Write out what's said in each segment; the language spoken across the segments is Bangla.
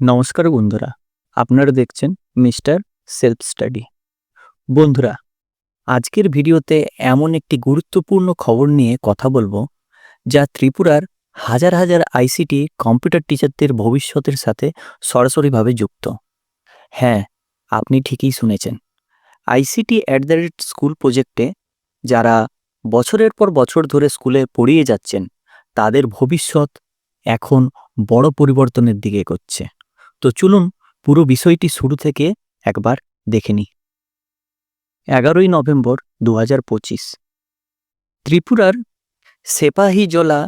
নমস্কার বন্ধুরা, আপনারা দেখছেন মিস্টার সেলফ স্টাডি। বন্ধুরা, আজকের ভিডিওতে এমন একটি গুরুত্বপূর্ণ খবর নিয়ে কথা বলব, যা ত্রিপুরার হাজার হাজার আইসিটি কম্পিউটার টিচারদের ভবিষ্যতের সাথে সরাসরিভাবে যুক্ত। হ্যাঁ আপনি ঠিকই শুনেছেন। ICT at the rate school প্রজেক্টে যারা বছরের পর বছর ধরে স্কুলে পড়িয়ে যাচ্ছেন, তাদের ভবিষ্যৎ এখন বড় পরিবর্তনের দিকে এগোচ্ছে। তো চলুন পুরো বিষয়টি শুরু থেকে একবার দেখে নিই। এগারোই নভেম্বর দু ত্রিপুরার সেপাহিজলা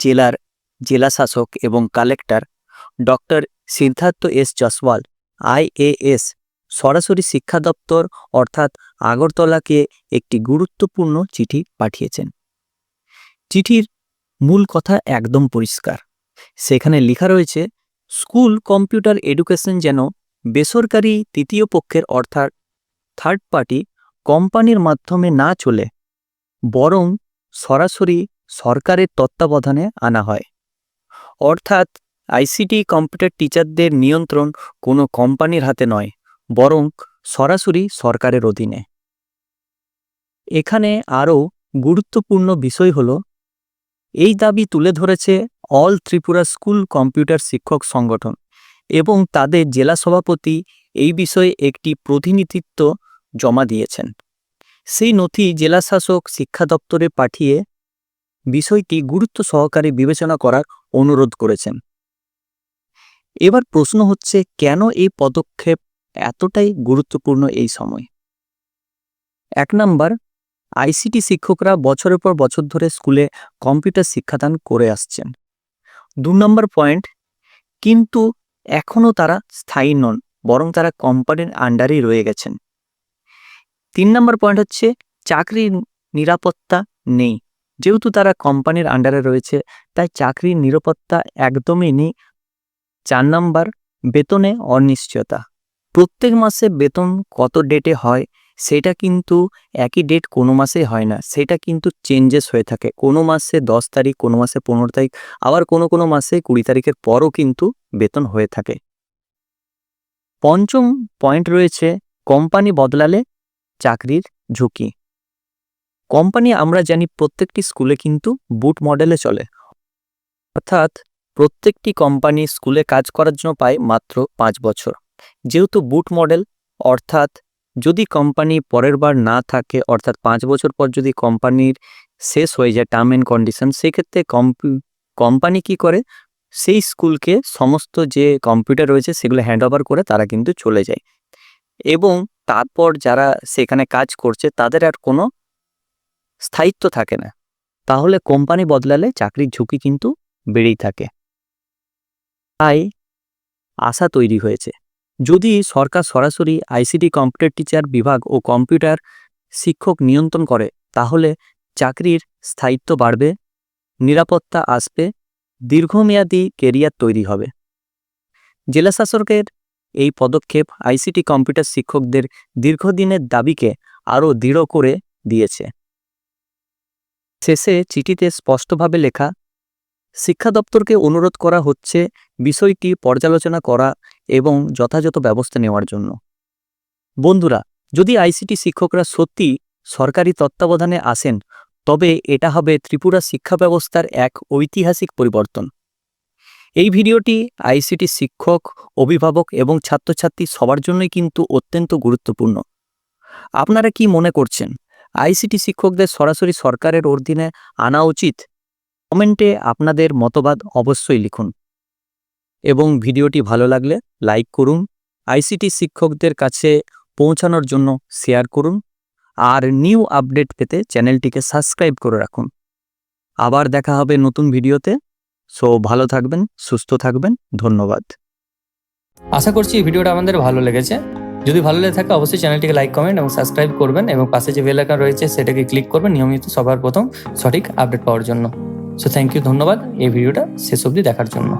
জেলার জেলাশাসক এবং collector doctor Siddharth S Jaswal IAS সরাসরি শিক্ষা দপ্তর অর্থাৎ আগরতলাকে একটি গুরুত্বপূর্ণ চিঠি পাঠিয়েছেন। চিঠির মূল কথা একদম পরিষ্কার। সেখানে লেখা রয়েছে স্কুল কম্পিউটার এডুকেশন যেন বেসরকারি তৃতীয় পক্ষের অর্থাৎ থার্ড পার্টি কোম্পানির মাধ্যমে না চলে, বরং সরাসরি সরকারের তত্ত্বাবধানে আনা হয়। অর্থাৎ আইসিটি কম্পিউটার টিচারদের নিয়ন্ত্রণ কোনো কোম্পানির হাতে নয়, বরং সরাসরি সরকারের অধীনে। এখানে আরও গুরুত্বপূর্ণ বিষয় হল, এই দাবি তুলে ধরেছে অল ত্রিপুরা স্কুল কম্পিউটার শিক্ষক সংগঠন এবং তাদের জেলা সভাপতি এই বিষয়ে একটি প্রতিনিধিত্ব জমা দিয়েছেন। সেই নথি জেলাশাসক শিক্ষা দপ্তরে পাঠিয়ে বিষয়টি গুরুত্ব সহকারে বিবেচনা করার অনুরোধ করেছেন। এবার প্রশ্ন হচ্ছে, কেন এই পদক্ষেপ এতটাই গুরুত্বপূর্ণ এই সময়? এক নাম্বার, আইসিটি শিক্ষকরা বছরের পর বছর ধরে স্কুলে কম্পিউটার শিক্ষাদান করে আসছেন। দু নম্বর পয়েন্ট কিন্তু এখনও তারা স্থায়ী নন, বরং তারা কোম্পানির আন্ডারেই রয়ে গেছেন। তিন নম্বর পয়েন্ট হচ্ছে চাকরির নিরাপত্তা নেই। যেহেতু তারা কোম্পানির আন্ডারে রয়েছে, তাই চাকরির নিরাপত্তা একদমই নেই। চার নম্বর, বেতনে অনিশ্চয়তা। প্রত্যেক মাসে বেতন কত ডেটে হয় সেটা কিন্তু একই ডেট কোনো মাসে হয় না। সেটা কিন্তু চেঞ্জেস হয়ে থাকে। কোনো মাসে দশ তারিখ, কোনো মাসে পনেরো তারিখ, আবার কোনো কোনো মাসে কুড়ি তারিখের পরও কিন্তু বেতন হয়ে থাকে। পঞ্চম পয়েন্ট রয়েছে কোম্পানি বদলালে চাকরির ঝুঁকি। কোম্পানি আমরা জানি প্রত্যেকটি স্কুলে কিন্তু বুট মডেলে চলে। অর্থাৎ প্রত্যেকটি কোম্পানি স্কুলে কাজ করার জন্য পায় মাত্র পাঁচ বছর। যেহেতু বুট মডেল অর্থাৎ যদি কোম্পানি পরের বার না থাকে, অর্থাৎ পাঁচ বছর পর যদি কোম্পানির শেষ হয়ে যায় টার্ম অ্যান্ড কন্ডিশন সেক্ষেত্রে কোম্পানি কি করে? সেই স্কুলকে সমস্ত যে কম্পিউটার রয়েছে সেগুলো হ্যান্ড ওভার করে তারা কিন্তু চলে যায়। এবং তারপর যারা সেখানে কাজ করছে, তাদের আর কোনো স্থায়িত্ব থাকে না। তাহলে কোম্পানি বদলালে চাকরির ঝুঁকি কিন্তু বেড়েই থাকে। তাই আশা তৈরি হয়েছে। যদি সরকার সরাসরি আইসিটি কম্পিউটার টিচার বিভাগ ও কম্পিউটার শিক্ষক নিয়ন্ত্রণ করে, তাহলে চাকরির স্থায়িত্ব বাড়বে, নিরাপত্তা আসবে, দীর্ঘমেয়াদী কেরিয়ার তৈরি হবে। জেলা শাসকের এই পদক্ষেপ আইসিটি কম্পিউটার শিক্ষকদের দীর্ঘদিনের দাবিকে আরও দৃঢ় করে দিয়েছে। শেষে চিঠিতে স্পষ্টভাবে লেখা, শিক্ষা দপ্তরকে অনুরোধ করা হচ্ছে বিষয়টি পর্যালোচনা করা এবং যথাযথ ব্যবস্থা নেওয়ার জন্য। বন্ধুরা, যদি আইসিটি শিক্ষকরা সত্যি সরকারি তত্ত্বাবধানে আসেন, তবে এটা হবে ত্রিপুরা শিক্ষা ব্যবস্থার এক ঐতিহাসিক পরিবর্তন। এই ভিডিওটি আইসিটি শিক্ষক, অভিভাবক এবং ছাত্রছাত্রী সবার জন্যই কিন্তু অত্যন্ত গুরুত্বপূর্ণ। আপনারা কি মনে করছেন? আইসিটি শিক্ষকদের সরাসরি সরকারের অধীনে আনা উচিত? কমেন্টে আপনাদের মতবাদ অবশ্যই লিখুন। এবং ভিডিওটি ভালো লাগলে লাইক করুন। আইসিটি শিক্ষকদের কাছে পৌঁছানোর জন্য শেয়ার করুন। আর নিউ আপডেট পেতে চ্যানেলটিকে সাবস্ক্রাইব করে রাখুন। আবার দেখা হবে নতুন ভিডিওতে। সো ভালো থাকবেন, সুস্থ থাকবেন, ধন্যবাদ। আশা করছি এই ভিডিওটা আমাদের ভালো লেগেছে। যদি ভালো লেগে থাকে অবশ্যই চ্যানেলটিকে লাইক, কমেন্ট এবং সাবস্ক্রাইব করবেন এবং পাশে যে বেল আইকন রয়েছে সেটাকে ক্লিক করবেন নিয়মিত সবার প্রথম সঠিক আপডেট পাওয়ার জন্য। সো থ্যাংক ইউ, ধন্যবাদ। এই ভিডিওটা শেষ অবধি দেখার জন্য।